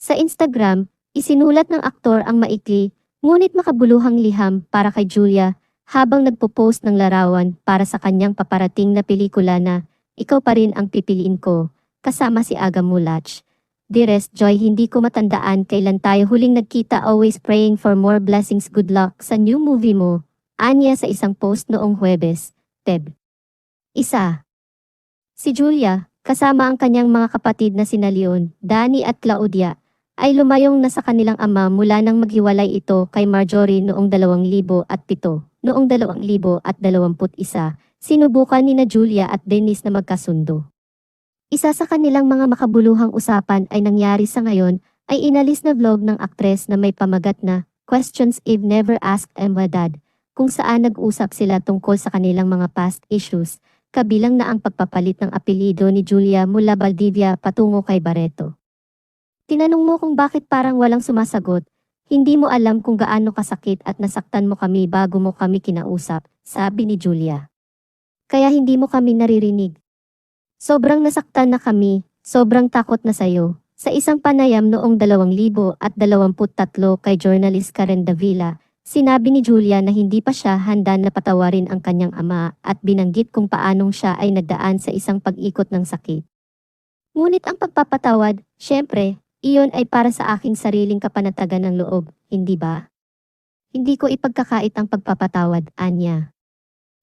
Sa Instagram, isinulat ng aktor ang maikli, ngunit makabuluhang liham para kay Julia habang nagpo-post ng larawan para sa kanyang paparating na pelikula na Ikaw pa rin ang pipiliin ko, kasama si Aga Mulach. Dearest Joy, hindi ko matandaan kailan tayo huling nagkita always praying for more blessings good luck sa new movie mo. Anya sa isang post noong Huwebes, Teb. Isa. Si Julia, kasama ang kanyang mga kapatid na sina Leon, Danny at Claudia, ay lumayong na sa kanilang ama mula nang maghiwalay ito kay Marjorie noong 2007. Noong 2021, sinubukan ni na Julia at Dennis na magkasundo. Isa sa kanilang mga makabuluhang usapan ay nangyari sa ngayon ay inalis na vlog ng aktres na may pamagat na Questions Eve Never Asked Emma Dad kung saan nag-usap sila tungkol sa kanilang mga past issues kabilang na ang pagpapalit ng apelido ni Julia mula Valdivia patungo kay Barreto. Tinanong mo kung bakit parang walang sumasagot, hindi mo alam kung gaano kasakit at nasaktan mo kami bago mo kami kinausap, sabi ni Julia. Kaya hindi mo kami naririnig. Sobrang nasaktan na kami, sobrang takot na sayo. Sa isang panayam noong 2023 kay journalist Karen Davila, Sinabi ni Julia na hindi pa siya handa na patawarin ang kanyang ama at binanggit kung paanong siya ay nagdaan sa isang pag-ikot ng sakit. Ngunit ang pagpapatawad, syempre, iyon ay para sa aking sariling kapanatagan ng loob, hindi ba? Hindi ko ipagkakait ang pagpapatawad, Anya.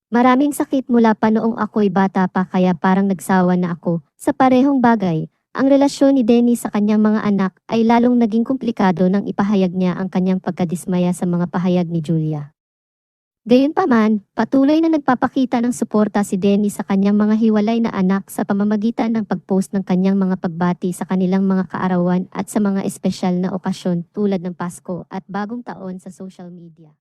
Maraming sakit mula pa noong ako'y bata pa kaya parang nagsawa na ako sa parehong bagay. Ang relasyon ni Dennis sa kanyang mga anak ay lalong naging komplikado nang ipahayag niya ang kanyang pagkadismaya sa mga pahayag ni Julia. Gayunpaman, patuloy na nagpapakita ng suporta si Dennis sa kanyang mga hiwalay na anak sa pamamagitan ng pagpost ng kanyang mga pagbati sa kanilang mga kaarawan at sa mga espesyal na okasyon tulad ng Pasko at Bagong Taon sa social media.